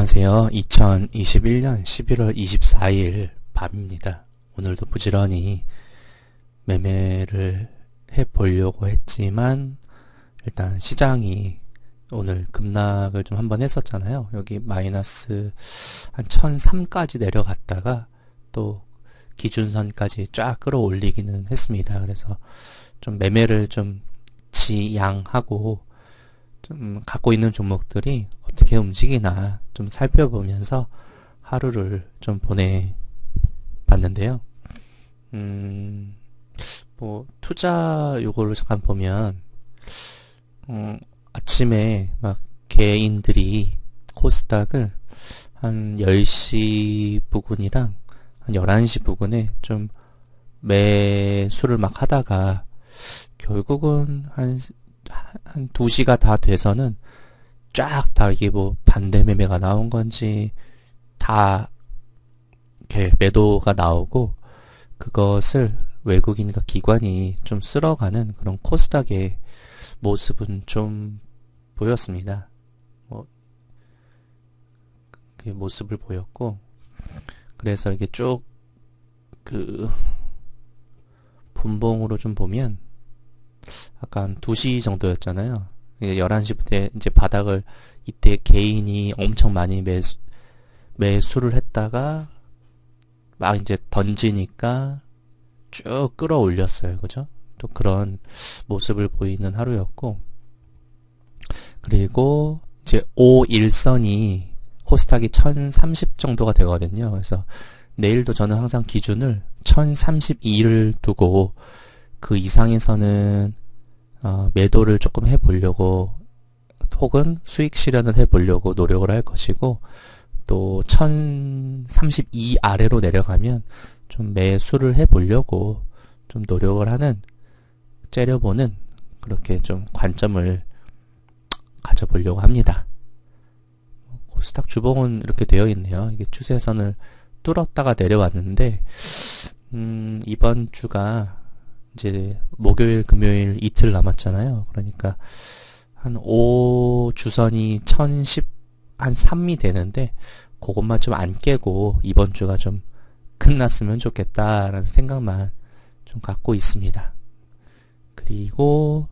안녕하세요. 2021년 11월 24일 밤입니다. 오늘도 부지런히 매매를 해 보려고 했지만 일단 시장이 오늘 급락을 좀 한번 했었잖아요. 여기 마이너스 한 1003까지 내려갔다가 또 기준선까지 쫙 끌어올리기는 했습니다. 그래서 좀 매매를 좀 지양하고 좀 갖고 있는 종목들이 어떻게 움직이나 좀 살펴보면서 하루를 좀 보내봤는데요. 음, 뭐, 투자 요거를 잠깐 보면, 음, 아침에 막 개인들이 코스닥을 한 10시 부근이랑 한 11시 부근에 좀 매수를 막 하다가 결국은 한, 한 2시가 다 돼서는 쫙 다 이게 뭐 반대 매매가 나온 건지 다 이렇게 매도가 나오고 그것을 외국인과 기관이 좀 쓸어가는 그런 코스닥의 모습은 좀 보였습니다. 뭐, 그 모습을 보였고, 그래서 이게 쭉, 그, 분봉으로 좀 보면, 약간 2시 정도였잖아요. 11시부터 이제 바닥을 이때 개인이 엄청 많이 매수, 매수를 했다가 막 이제 던지니까 쭉 끌어올렸어요. 그죠? 또 그런 모습을 보이는 하루였고 그리고 이제 5일선이 코스닥이 1030 정도가 되거든요. 그래서 내일도 저는 항상 기준을 1032를 두고 그 이상에서는 어, 매도를 조금 해보려고 혹은 수익 실현을 해보려고 노력을 할 것이고 또 1032 아래로 내려가면 좀 매수를 해보려고 좀 노력을 하는 째려보는 그렇게 좀 관점을 가져보려고 합니다. 코스닥 주봉은 이렇게 되어 있네요. 이게 추세선을 뚫었다가 내려왔는데 음, 이번 주가 이제 목요일, 금요일 이틀 남았잖아요. 그러니까 한 5주선이 1010, 한 3이 되는데 그것만 좀 안 깨고 이번 주가 좀 끝났으면 좋겠다라는 생각만 좀 갖고 있습니다. 그리고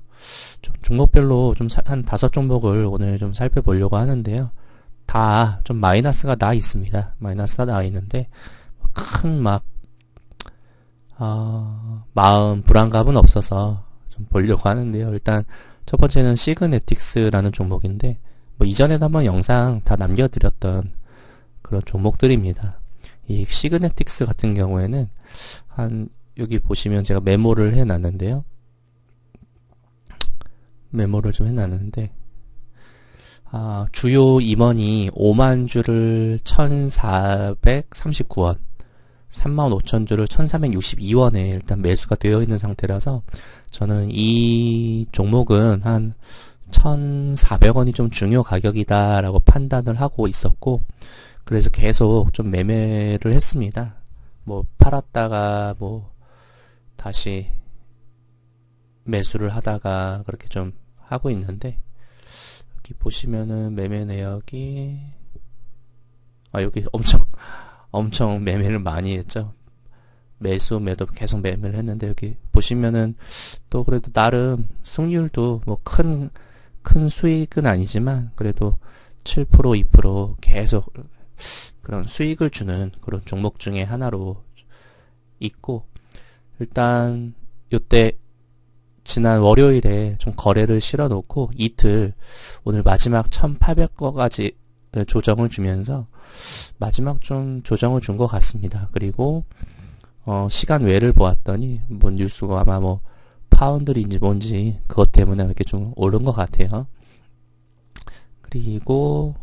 좀 종목별로 좀 한 다섯 종목을 오늘 좀 살펴보려고 하는데요. 다 좀 마이너스가 나 있습니다. 마이너스가 나 있는데 큰 막 어, 마음 불안감은 없어서 좀 보려고 하는데요. 일단 첫 번째는 시그네틱스라는 종목인데 뭐 이전에도 한번 영상 다 남겨드렸던 그런 종목들입니다. 이 시그네틱스 같은 경우에는 한 여기 보시면 제가 메모를 해놨는데요. 메모를 좀 해놨는데 아, 주요 임원이 5만 주를 1,439원 35,000주를 1,362원에 일단 매수가 되어 있는 상태라서 저는 이 종목은 한 1,400원이 좀 중요 가격이다라고 판단을 하고 있었고 그래서 계속 좀 매매를 했습니다. 뭐 팔았다가 뭐 다시 매수를 하다가 그렇게 좀 하고 있는데 여기 보시면은 매매 내역이 아 여기 엄청 엄청 매매를 많이 했죠. 매수 매도 계속 매매를 했는데 여기 보시면은 또 그래도 나름 승률도 뭐 큰 큰 수익은 아니지만 그래도 7% 2% 계속 그런 수익을 주는 그런 종목 중에 하나로 있고 일단 요때 지난 월요일에 좀 거래를 실어 놓고 이틀 오늘 마지막 1800거까지 조정을 주면서 마지막 좀 조정을 준 것 같습니다. 그리고 어, 시간 외를 보았더니 뭐 뉴스가 아마 뭐 파운드인지 뭔지 그것 때문에 이렇게 좀 오른 것 같아요. 그리고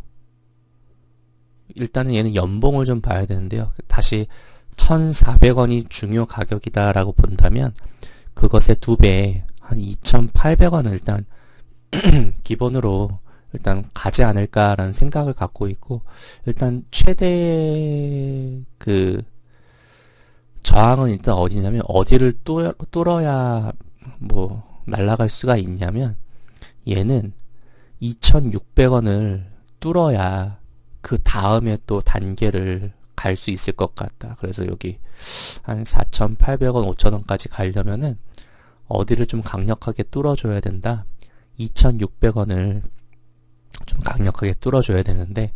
일단은 얘는 연봉을 좀 봐야 되는데요. 다시 1,400원이 중요 가격이다라고 본다면 그것의 두 배, 한 2,800원을 일단 기본으로 일단 가지 않을까라는 생각을 갖고 있고 일단 최대 그 저항은 일단 어디냐면 어디를 뚫, 뚫어야 뭐 날아갈 수가 있냐면 얘는 2,600원을 뚫어야 그 다음에 또 단계를 갈 수 있을 것 같다. 그래서 여기 한 4,800원, 5,000원까지 가려면은 어디를 좀 강력하게 뚫어줘야 된다. 2,600원을 좀 강력하게 뚫어줘야 되는데,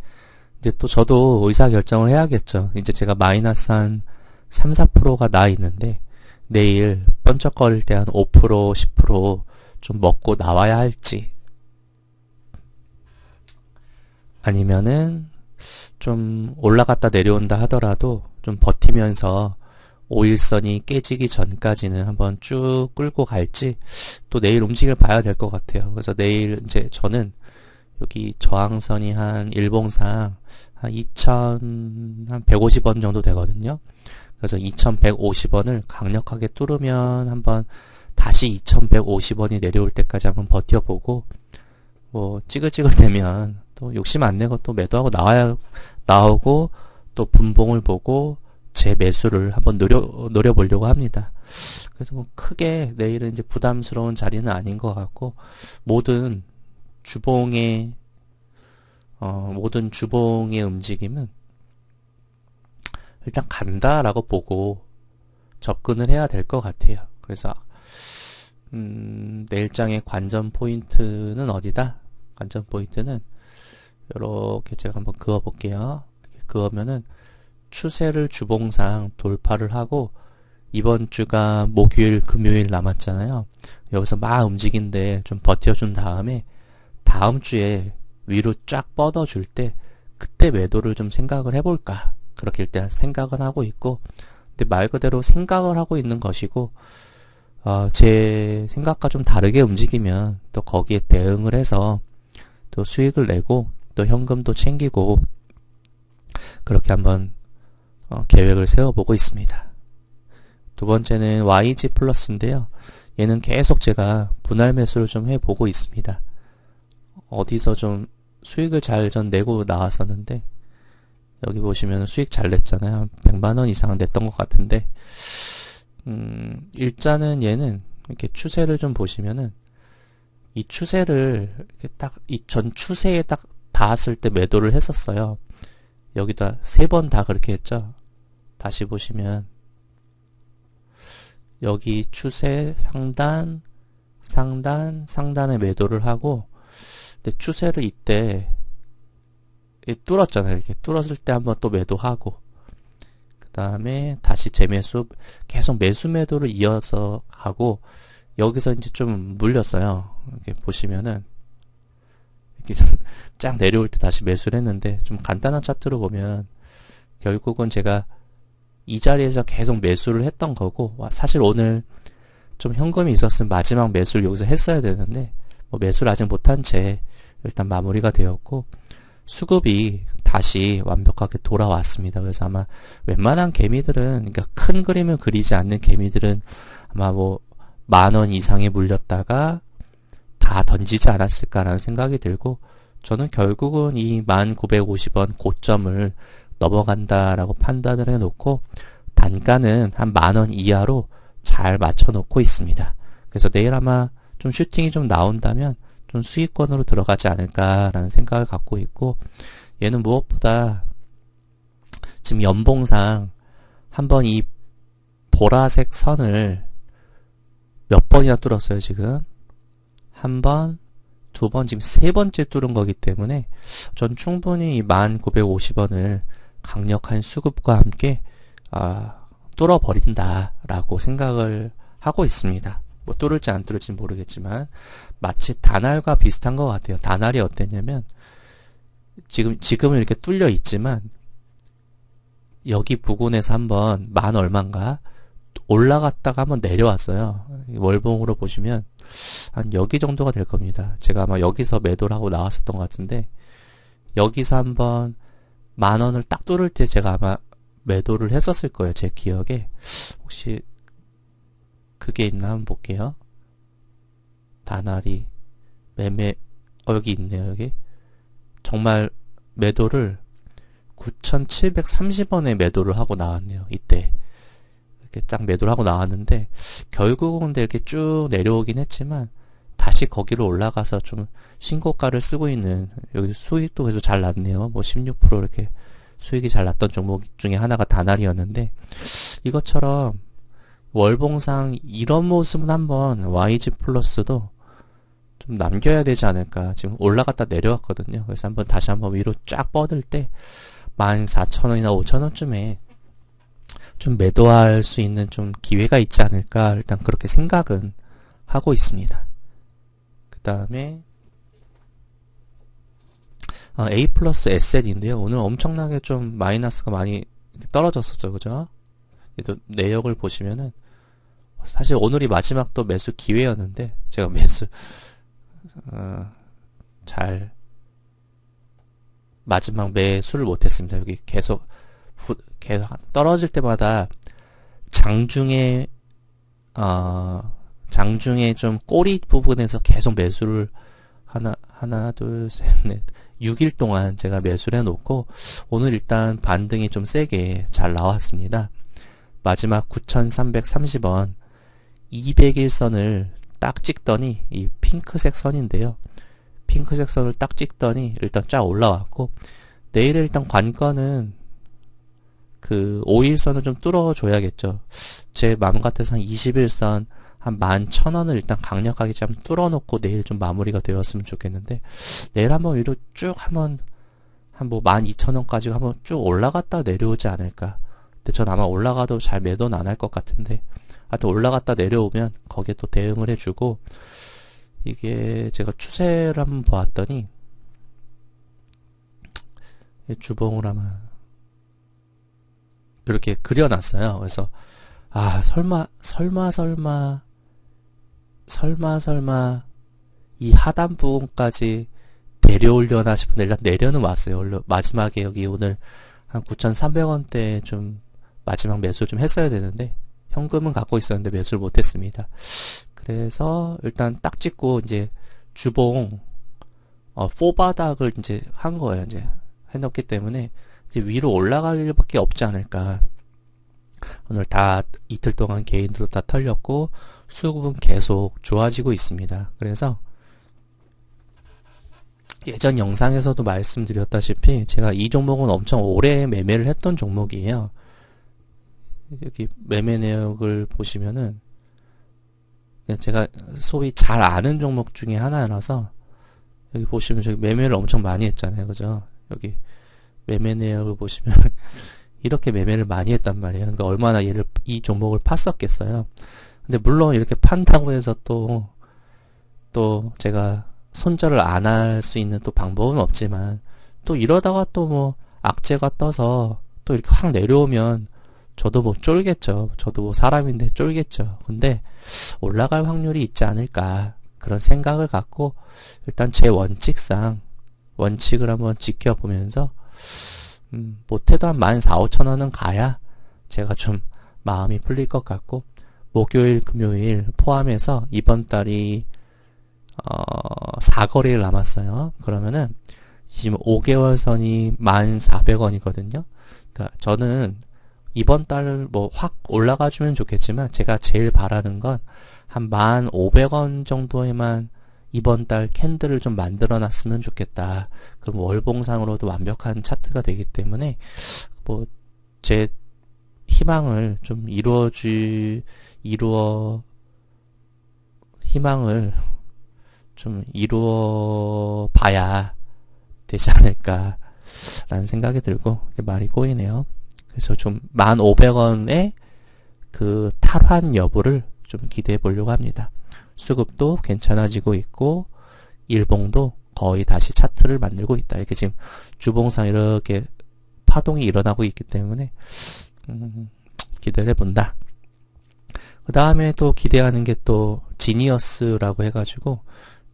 이제 또 저도 의사결정을 해야겠죠. 이제 제가 마이너스 한 3, 4%가 나 있는데, 내일 번쩍거릴 때 한 5%, 10%좀 먹고 나와야 할지, 아니면은 좀 올라갔다 내려온다 하더라도 좀 버티면서 5일선이 깨지기 전까지는 한번 쭉 끌고 갈지 또 내일 움직임을 봐야 될 것 같아요. 그래서 내일 이제 저는 여기 저항선이 한 일봉상 한 2,000, 한 150원 정도 되거든요. 그래서 2,150원을 강력하게 뚫으면 한번 다시 2,150원이 내려올 때까지 한번 버텨보고 뭐 찌글찌글 되면 또 욕심 안 내고 또 매도하고 나와야 나오고 또 분봉을 보고 제 매수를 한번 노려 노려보려고 합니다. 그래서 뭐 크게 내일은 이제 부담스러운 자리는 아닌 것 같고 모든 주봉의 어, 모든 주봉의 움직임은 일단 간다라고 보고 접근을 해야 될 것 같아요. 그래서 음, 내일장의 관전 포인트는 어디다? 관전 포인트는 이렇게 제가 한번 그어 볼게요. 그으면은 추세를 주봉상 돌파를 하고 이번 주가 목요일, 금요일 남았잖아요. 여기서 막 움직인데 좀 버텨준 다음에 다음 주에 위로 쫙 뻗어줄 때 그때 매도를 좀 생각을 해볼까 그렇게 일단 생각은 하고 있고 근데 말 그대로 생각을 하고 있는 것이고 어, 제 생각과 좀 다르게 움직이면 또 거기에 대응을 해서 또 수익을 내고 또 현금도 챙기고 그렇게 한번 어, 계획을 세워보고 있습니다. 두 번째는 YG 플러스인데요. 얘는 계속 제가 분할 매수를 좀 해보고 있습니다. 어디서 좀 수익을 잘 전 내고 나왔었는데 여기 보시면 수익 잘 냈잖아요. 100만원 이상 냈던 것 같은데 음, 일단은 얘는 이렇게 추세를 좀 보시면은 이 추세를 이렇게 딱 이 전 추세에 딱 닿았을 때 매도를 했었어요. 여기다 세 번 다 그렇게 했죠. 다시 보시면 여기 추세 상단 상단 상단에 매도를 하고 근데 추세를 이때 뚫었잖아요. 이렇게 뚫었을 때 한번 또 매도하고 그 다음에 다시 재매수 계속 매수 매도를 이어서 가고 여기서 이제 좀 물렸어요. 이렇게 보시면은 이렇게 쫙 내려올 때 다시 매수를 했는데 좀 간단한 차트로 보면 결국은 제가 이 자리에서 계속 매수를 했던 거고 사실 오늘 좀 현금이 있었으면 마지막 매수를 여기서 했어야 되는데 뭐 매수를 아직 못한 채 일단 마무리가 되었고 수급이 다시 완벽하게 돌아왔습니다. 그래서 아마 웬만한 개미들은 그러니까 큰 그림을 그리지 않는 개미들은 아마 뭐 만 원 이상에 물렸다가 다 던지지 않았을까라는 생각이 들고 저는 결국은 이 1950원 고점을 넘어간다라고 판단을 해놓고 단가는 한 만 원 이하로 잘 맞춰놓고 있습니다. 그래서 내일 아마 좀 슈팅이 좀 나온다면 좀 수익권으로 들어가지 않을까라는 생각을 갖고 있고 얘는 무엇보다 지금 연봉상 한번 이 보라색 선을 몇 번이나 뚫었어요 지금 한 번, 두 번, 지금 세 번째 뚫은 거기 때문에 전 충분히 이 1950원을 강력한 수급과 함께 아, 뚫어버린다라고 생각을 하고 있습니다. 뭐 뚫을지 안 뚫을지 모르겠지만 마치 단알과 비슷한 것 같아요. 단알이 어땠냐면 지금 지금은 이렇게 뚫려 있지만 여기 부근에서 한번 만 얼마인가 올라갔다가 한번 내려왔어요. 월봉으로 보시면 한 여기 정도가 될 겁니다. 제가 아마 여기서 매도를 하고 나왔었던 것 같은데 여기서 한번 만 원을 딱 뚫을 때 제가 아마 매도를 했었을 거예요. 제 기억에 혹시 그게 있나 한번 볼게요. 다나리 매매 어 여기 있네요. 여기 정말 매도를 9,730원에 매도를 하고 나왔네요. 이때 이렇게 딱 매도를 하고 나왔는데 결국은 이렇게 쭉 내려오긴 했지만 다시 거기로 올라가서 좀 신고가를 쓰고 있는 여기 수익도 그래도 잘 났네요. 뭐 16% 이렇게 수익이 잘 났던 종목 중에 하나가 다날이었는데 이것처럼 월봉상 이런 모습은 한번 YG 플러스도 좀 남겨야 되지 않을까. 지금 올라갔다 내려왔거든요. 그래서 한번 다시 한번 위로 쫙 뻗을 때 14,000원이나 5,000원쯤에 좀 매도할 수 있는 좀 기회가 있지 않을까. 일단 그렇게 생각은 하고 있습니다. 그 다음에 어, A 플러스 SL인데요. 오늘 엄청나게 좀 마이너스가 많이 떨어졌었죠. 그죠? 또 내역을 보시면은 사실 오늘이 마지막 또 매수 기회였는데 제가 매수 어, 잘 마지막 매수를 못했습니다. 여기 계속 후, 계속 떨어질 때마다 장중에 어, 장중에 좀 꼬리 부분에서 계속 매수를 하나 하나 둘 셋 넷 6일 동안 제가 매수를 해놓고 오늘 일단 반등이 좀 세게 잘 나왔습니다. 마지막 9,330원 200일선을 딱 찍더니 이 핑크색 선인데요. 핑크색 선을 딱 찍더니 일단 쫙 올라왔고 내일에 일단 관건은 그 5일선을 좀 뚫어줘야겠죠. 제 마음 같아서 한 21선 한 11,000원을 일단 강력하게 좀 뚫어놓고 내일 좀 마무리가 되었으면 좋겠는데 내일 한번 위로 쭉 한번 한 뭐 12,000원까지 한번 쭉 올라갔다 내려오지 않을까. 근데 전 아마 올라가도 잘 매도는 안 할 것 같은데 하여튼 올라갔다 내려오면 거기에 또 대응을 해주고 이게 제가 추세를 한번 보았더니 주봉을 아마 이렇게 그려놨어요. 그래서 아 설마 설마 설마 설마 설마 이 하단 부분까지 내려오려나 싶은데 일단 내려는 왔어요. 마지막에 여기 오늘 한 9,300원대 좀 마지막 매수 좀 했어야 되는데 현금은 갖고 있었는데 매수를 못했습니다. 그래서 일단 딱 찍고 이제 주봉 어, 4바닥을 이제 한 거예요. 이제 해놓기 때문에 이제 위로 올라갈 일밖에 없지 않을까. 오늘 다 이틀 동안 개인들로 다 털렸고 수급은 계속 좋아지고 있습니다. 그래서 예전 영상에서도 말씀드렸다시피 제가 이 종목은 엄청 오래 매매를 했던 종목이에요. 여기 매매 내역을 보시면은 제가 소위 잘 아는 종목 중에 하나라서 여기 보시면 저기 매매를 엄청 많이 했잖아요. 그죠? 여기 매매 내역을 보시면 이렇게 매매를 많이 했단 말이에요. 그러니까 얼마나 얘를 이 종목을 팠었겠어요. 근데 물론 이렇게 판다고 해서 또또 제가 손절을 안 할 수 있는 또 방법은 없지만 또 이러다가 또 뭐 악재가 떠서 또 이렇게 확 내려오면 저도 뭐 쫄겠죠. 저도 뭐 사람인데 쫄겠죠. 근데 올라갈 확률이 있지 않을까 그런 생각을 갖고 일단 제 원칙상 원칙을 한번 지켜보면서 음, 못해도 한 14,5천원은 가야 제가 좀 마음이 풀릴 것 같고 목요일, 금요일 포함해서 이번 달이 어, 4거리를 남았어요. 그러면은 지금 5개월 선이 1,400원이거든요. 그러니까 저는 이번 달 뭐 확 올라가 주면 좋겠지만 제가 제일 바라는 건 한 1,500원 정도에만 이번 달 캔들을 좀 만들어 놨으면 좋겠다. 그럼 월봉상으로도 완벽한 차트가 되기 때문에 뭐 제 희망을 좀 이루어주 이루어 희망을 좀 이루어 봐야 되지 않을까 라는 생각이 들고 말이 꼬이네요. 그래서 좀 1,500원의 그 탈환 여부를 좀 기대해 보려고 합니다. 수급도 괜찮아지고 있고 일봉도 거의 다시 차트를 만들고 있다. 이렇게 지금 주봉상 이렇게 파동이 일어나고 있기 때문에 음, 기대를 해본다. 그 다음에 또 기대하는 게 또 지니어스라고 해가지고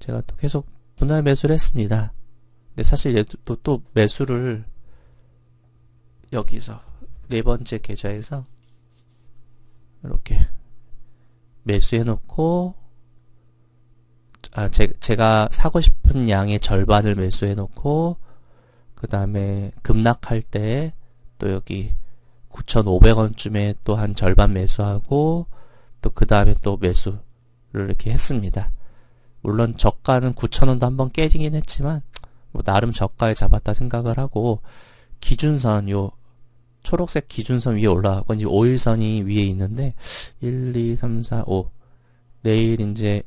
제가 또 계속 분할 매수를 했습니다. 근데 사실 얘도 또, 또 매수를 여기서 네 번째 계좌에서 이렇게 매수해 놓고 아, 제, 제가 사고 싶은 양의 절반을 매수해 놓고 그 다음에 급락할 때 또 여기 9,500원쯤에 또 한 절반 매수하고 또 그 다음에 또 매수를 이렇게 했습니다. 물론 저가는 9,000원도 한번 깨지긴 했지만 뭐 나름 저가에 잡았다 생각을 하고 기준선 요 초록색 기준선 위에 올라가고 이제 5일선이 위에 있는데 1, 2, 3, 4, 5 내일 이제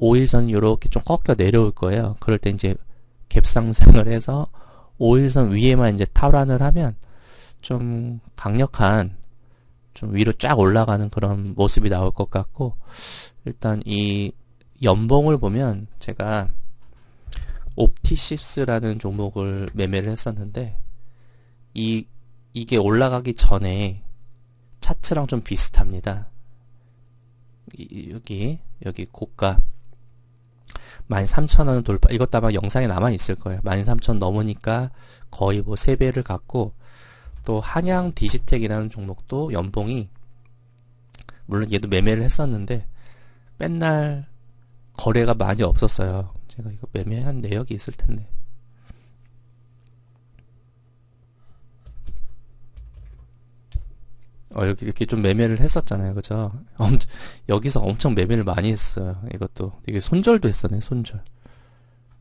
5일선 이렇게 좀 꺾여 내려올 거예요. 그럴 때 이제 갭상승을 해서 5일선 위에만 이제 탈환을 하면 좀 강력한 좀 위로 쫙 올라가는 그런 모습이 나올 것 같고 일단 이 연봉을 보면 제가 옵티시스라는 종목을 매매를 했었는데 이 이게 올라가기 전에 차트랑 좀 비슷합니다. 이, 여기 여기 고가 13,000원 돌파 이것도 아마 영상에 남아 있을 거예요. 13,000 넘으니까 거의 뭐 3배를 갖고 또 한양 디지텍이라는 종목도 연봉이 물론 얘도 매매를 했었는데 맨날 거래가 많이 없었어요. 제가 이거 매매한 내역이 있을 텐데. 어, 여기 이렇게 좀 매매를 했었잖아요. 그죠? 엄, 여기서 엄청 매매를 많이 했어요. 이것도. 이게 손절도 했었네, 손절.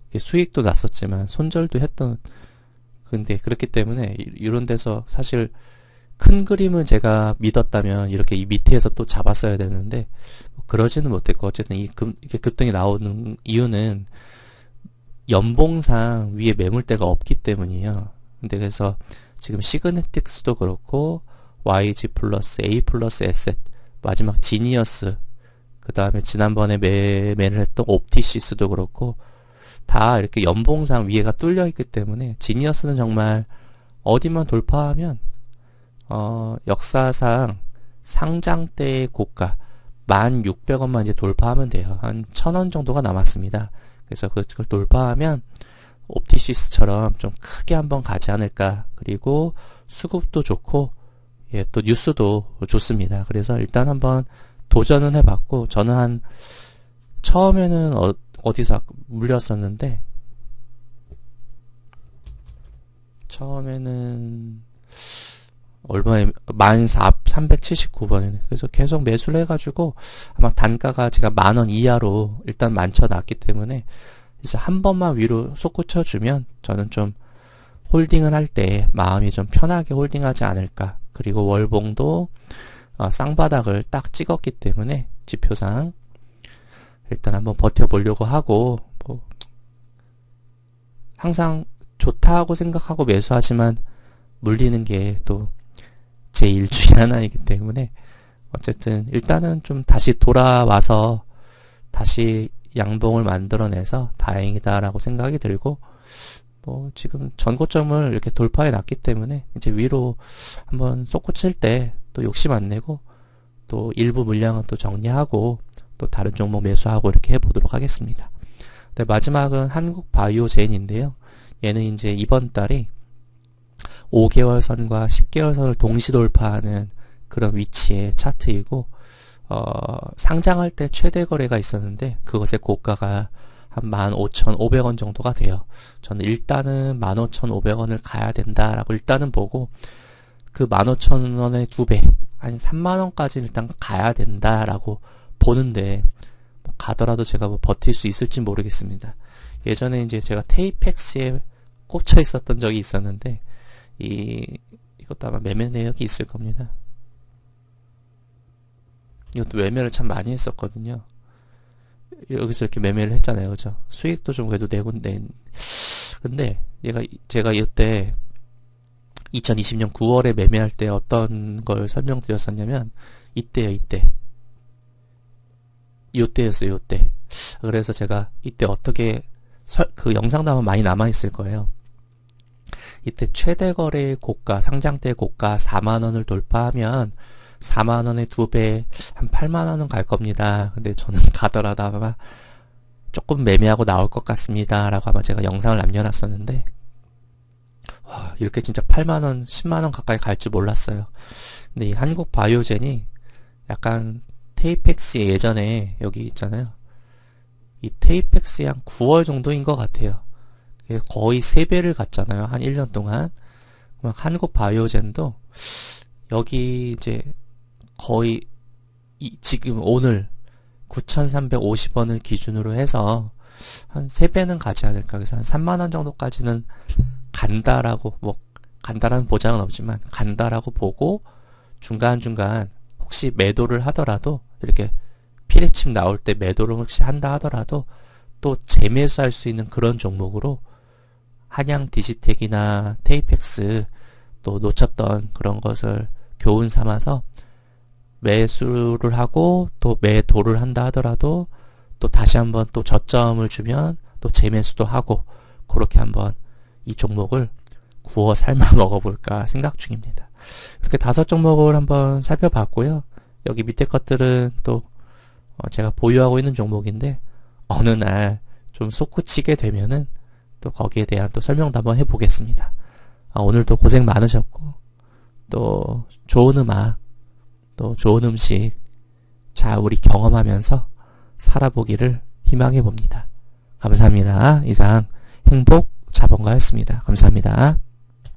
이게 수익도 났었지만, 손절도 했던, 근데 그렇기 때문에, 이런 데서 사실 큰 그림을 제가 믿었다면, 이렇게 이 밑에서 또 잡았어야 되는데, 뭐 그러지는 못했고, 어쨌든 이 급, 이렇게 급등이 나오는 이유는, 연봉상 위에 매물대가 없기 때문이에요. 근데 그래서 지금 시그네틱스도 그렇고, YG 플러스 A 플러스 에셋 마지막 지니어스 그 다음에 지난번에 매매를 했던 옵티시스도 그렇고 다 이렇게 연봉상 위에가 뚫려 있기 때문에 지니어스는 정말 어디만 돌파하면 어 역사상 상장 때의 고가 1,600원만 이제 돌파하면 돼요. 한 1,000원 정도가 남았습니다. 그래서 그걸 돌파하면 옵티시스처럼 좀 크게 한번 가지 않을까. 그리고 수급도 좋고 예, 또 뉴스도 좋습니다. 그래서 일단 한번 도전은 해봤고, 저는 한, 처음에는 어, 어디서 물렸었는데, 처음에는, 얼마에, 14,379번이네. 그래서 계속 매수를 해가지고, 아마 단가가 제가 만 원 이하로 일단 만쳐놨기 때문에, 이제 한 번만 위로 솟구쳐주면, 저는 좀, 홀딩을 할 때 마음이 좀 편하게 홀딩하지 않을까. 그리고 월봉도 어, 쌍바닥을 딱 찍었기 때문에 지표상 일단 한번 버텨보려고 하고 뭐 항상 좋다고 생각하고 매수하지만 물리는 게 또 제 일 중에 하나이기 때문에 어쨌든 일단은 좀 다시 돌아와서 다시 양봉을 만들어내서 다행이다라고 생각이 들고 뭐 지금 전고점을 이렇게 돌파해 놨기 때문에 이제 위로 한번 솟구칠 때 또 욕심 안 내고 또 일부 물량은 또 정리하고 또 다른 종목 매수하고 이렇게 해보도록 하겠습니다. 네, 마지막은 한국 바이오젠인데요. 얘는 이제 이번 달이 5개월 선과 10개월 선을 동시 돌파하는 그런 위치의 차트이고 어, 상장할 때 최대 거래가 있었는데 그것의 고가가 한 15,500원 정도가 돼요. 저는 일단은 15,500원을 가야 된다라고 일단은 보고 그 15,000원의 두 배, 한 3만원까지 일단 가야 된다라고 보는데 뭐 가더라도 제가 뭐 버틸 수 있을지 모르겠습니다. 예전에 이제 제가 테이펙스에 꽂혀 있었던 적이 있었는데 이 이것도 아마 매매 내역이 있을 겁니다. 이것도 매매를 참 많이 했었거든요. 여기서 이렇게 매매를 했잖아요. 그죠? 수익도 좀 그래도 내고, 내, 근데, 얘가, 제가 이때, 2020년 9월에 매매할 때 어떤 걸 설명드렸었냐면, 이때요, 이때. 요때였어요, 요때. 그래서 제가 이때 어떻게, 설, 그 영상도 아마 많이 남아 있을 거예요. 이때 최대 거래 고가, 상장 때 고가 4만 원을 돌파하면, 4만원에 두 배, 한 8만원은 갈 겁니다. 근데 저는 가더라도 아마 조금 매매하고 나올 것 같습니다. 라고 아마 제가 영상을 남겨놨었는데, 와, 이렇게 진짜 8만원, 10만원 가까이 갈지 몰랐어요. 근데 이 한국 바이오젠이 약간 테이펙스 예전에 여기 있잖아요. 이 테이펙스의 한 9월 정도인 것 같아요. 거의 3배를 갔잖아요. 한 1년 동안. 한국 바이오젠도 여기 이제 거의 이, 지금 오늘 9,350원을 기준으로 해서 한 3배는 가지 않을까. 그래서 한 3만원 정도까지는 간다라고, 뭐, 간다라는 보장은 없지만, 간다라고 보고, 중간중간 혹시 매도를 하더라도, 이렇게 피레침 나올 때 매도를 혹시 한다 하더라도, 또 재매수할 수 있는 그런 종목으로, 한양 디지텍이나 테이펙스, 또 놓쳤던 그런 것을 교훈 삼아서, 매수를 하고, 또 매도를 한다 하더라도, 또 다시 한번 또 저점을 주면 또 재매수도 하고 그렇게 한번 이 종목을 구워 삶아 먹어볼까 생각 중입니다. 이렇게 다섯 종목을 한번 살펴봤고요. 여기 밑에 것들은 또 어, 제가 보유하고 있는 종목인데 어느 날 좀 솟구치게 되면은 또 거기에 대한 또 설명도 한번 해보겠습니다. 아, 오늘도 고생 많으셨고 또 좋은 음악 또 좋은 음식 자 우리 경험하면서 살아보기를 희망해 봅니다. 감사합니다. 이상 행복 자본가였습니다. 감사합니다.